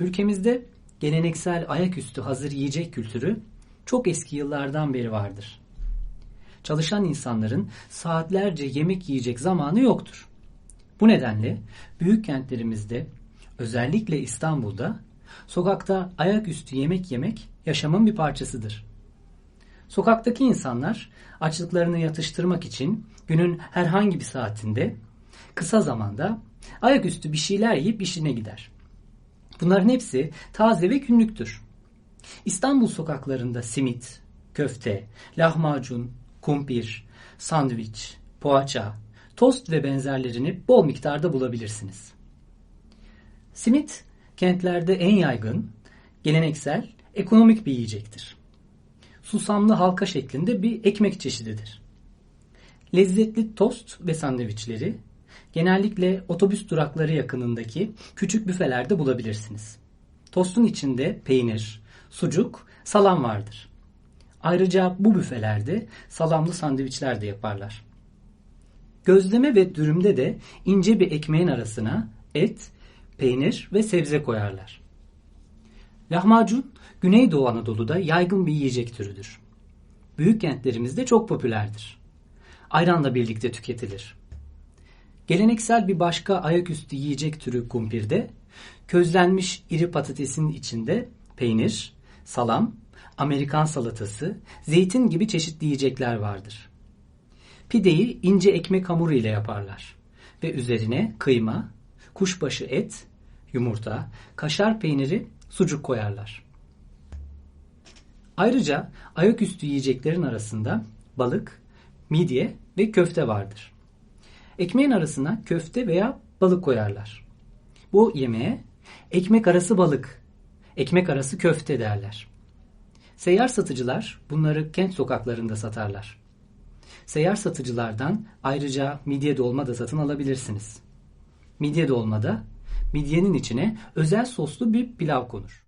Ülkemizde geleneksel ayaküstü hazır yiyecek kültürü çok eski yıllardan beri vardır. Çalışan insanların saatlerce yemek yiyecek zamanı yoktur. Bu nedenle büyük kentlerimizde özellikle İstanbul'da sokakta ayaküstü yemek yemek yaşamın bir parçasıdır. Sokaktaki insanlar açlıklarını yatıştırmak için günün herhangi bir saatinde kısa zamanda ayaküstü bir şeyler yiyip işine gider. Bunların hepsi taze ve günlüktür. İstanbul sokaklarında simit, köfte, lahmacun, kumpir, sandviç, poğaça, tost ve benzerlerini bol miktarda bulabilirsiniz. Simit kentlerde en yaygın, geleneksel, ekonomik bir yiyecektir. Susamlı halka şeklinde bir ekmek çeşididir. Lezzetli tost ve sandviçleri genellikle otobüs durakları yakınındaki küçük büfelerde bulabilirsiniz. Tostun içinde peynir, sucuk, salam vardır. Ayrıca bu büfelerde salamlı sandviçler de yaparlar. Gözleme ve dürümde de ince bir ekmeğin arasına et, peynir ve sebze koyarlar. Lahmacun Güneydoğu Anadolu'da yaygın bir yiyecek türüdür. Büyük kentlerimizde çok popülerdir. Ayranla birlikte tüketilir. Geleneksel bir başka ayaküstü yiyecek türü kumpirde közlenmiş iri patatesin içinde peynir, salam, Amerikan salatası, zeytin gibi çeşitli yiyecekler vardır. Pideyi ince ekmek hamuru ile yaparlar ve üzerine kıyma, kuşbaşı et, yumurta, kaşar peyniri, sucuk koyarlar. Ayrıca ayaküstü yiyeceklerin arasında balık, midye ve köfte vardır. Ekmeğin arasına köfte veya balık koyarlar. Bu yemeğe ekmek arası balık, ekmek arası köfte derler. Seyyar satıcılar bunları kent sokaklarında satarlar. Seyyar satıcılardan ayrıca midye dolma da satın alabilirsiniz. Midye dolmada midyenin içine özel soslu bir pilav konur.